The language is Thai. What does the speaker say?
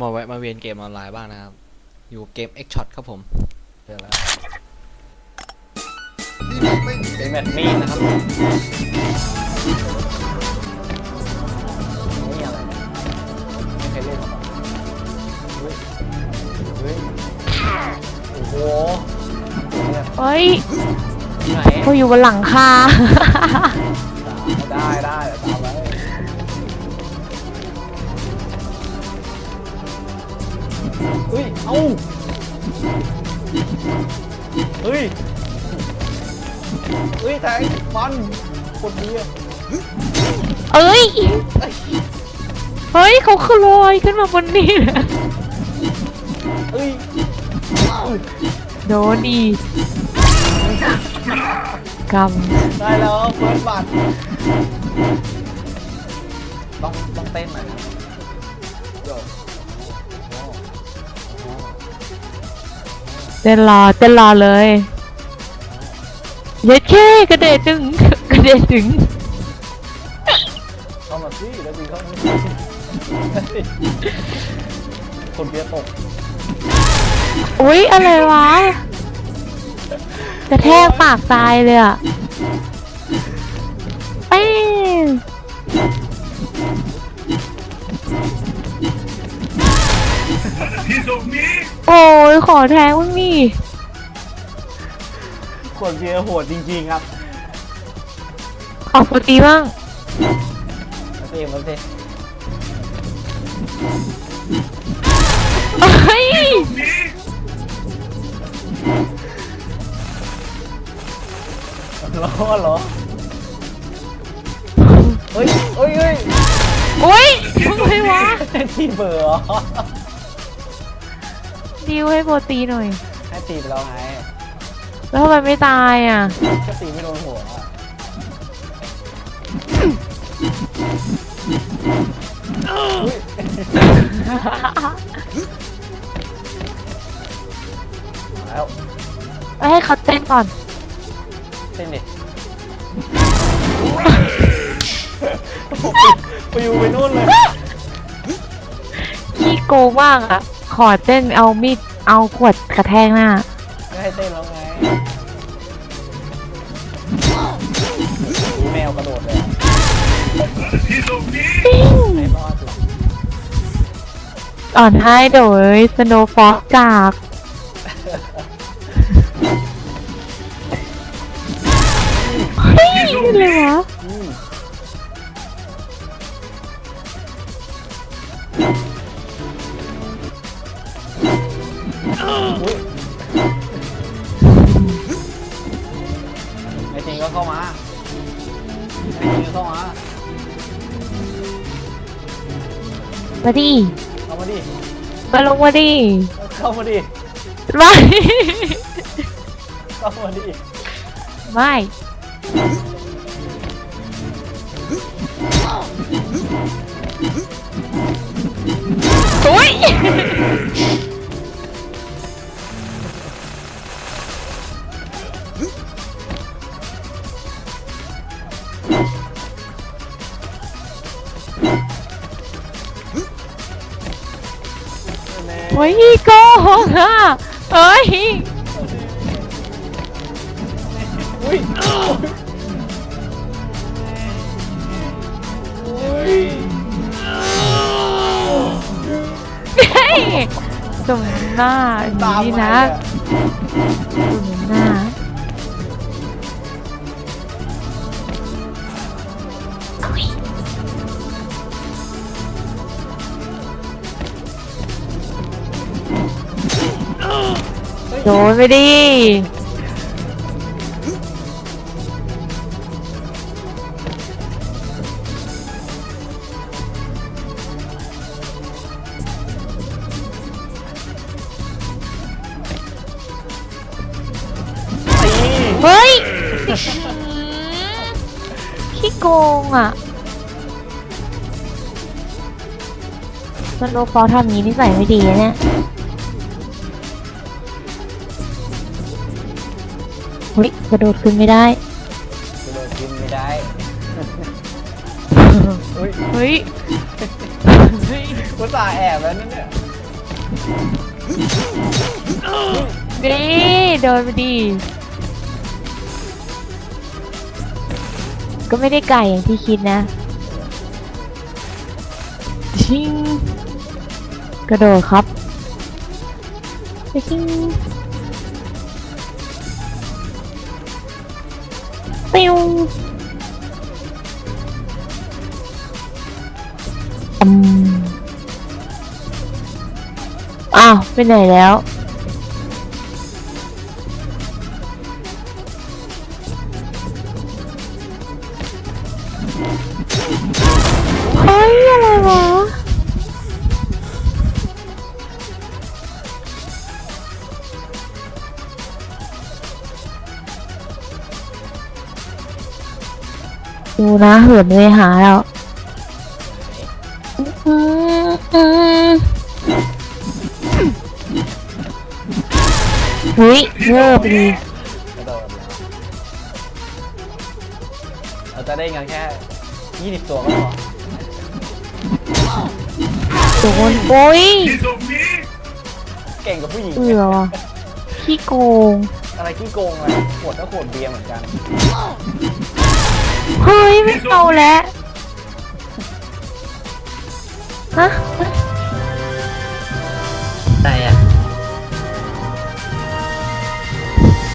มาแวะมาเวียนเกมออนไลน์บ้างนะครับ อยู่เกม X Shot ครับผมเจอแล้วเป็นแมตช์มีดนะครับนี่อะไรเนี่ยไม่เคยเล่นมาก่อนเฮ้ยเฮ้ยโอ้โหเนี่ยเฮ้ยไหนเขาอยู่บนหลังคา ได้ได้เดี๋ยวตามไป เฮ้ย เอ้า เฮ้ย เฮ้ยแทงมันคนนี้อะเอ้ยเฮ้ยเขาคือลอยขึ้นมาบนนี้นะเฮ้ยโดนอีกกได้แล้วเฟิร์สบัตรต้องต้องเต้นหน่อยนะโย ต้นรอเต้นรอเลยเย็ดแค่กระเดดดึงกระเดดดึงเข้ามาสิแล้วดีเข้ามาสิคนเบียร์ตกอุ๊ยอะไรวะกระแทกปากตายเลยอะเอ้ย โอ้ยขอแทงมึงนี่คนเบียร์โหดจริงๆครับขอปกติบ้างมาสิมาสิเฮ้ยรอเหรอเฮ้ยเฮ้ยเฮ้ยอุ้ยทำไมวะ ที่เบอร์เหรอ ดิวให้โปรตีหน่อย ให้ตีไปแล้วไงแล้วทำไมไม่ตายอะ ก็ตีไม่โดนหัวอะแล้วไปให้เขาเต้นก่อน เต้นดิไปอยู่ไปนู่นเลย ขี้โกงมากอะ ขอเต้นเอามีดเอาขวดกระแทกหน้า ก็ให้เต้นแล้วไงแมวกระโดดเลยอะให้รอดสิอ่อนให้โดยสโนฟอกจากเฮ้ยอะไรวะ อืมอุ๊ยไอ้จริงก็เข้ามาไอ้จริงก็เข้ามา มาดิเข้ามาดิ มาลงมาดิเข้ามาดิ ไม่เข้ามาดิ ไม่อุ้ย โอ้ยโกหกอะเอ้ยอุ้ยอุ้ยเฮ้ยสมหน้าตามนี่มานะเนี่ยสมหน้า โดนไปดิตีเฮ้ยขี้โกงอะสโนว์ฟอลทำนี้นิสัยไม่ดีนะเนี่ย เฮ้ยกระโดดขึ้นไม่ได้ กระโดดกินไม่ได้ อุ้ยเฮ้ยกูตส่าห์แอบแล้วนั่นเนี่ยดีโดนไปดี ก็ไม่ได้ไก่อย่างที่คิดนะ ชิง กระโดดครับชิง ปิ้วอืมอ้าวไปไหนแล้ว เฮ้ยอะไร ดูนะเหินไปหาแล้วอืมอืมเฮ้ยเงิบดีกระโดดแล้วเราจะได้เงินแค่ 20 ตัวก็พอโดนโอ้ยเก่งกับผู้หญิงเอือว่ะขี้โกงอะไรขี้โกงอะไรขวดก็ขวดเบียร์เหมือนกันเฮ้ย ไม่เข้าแล้วฮะ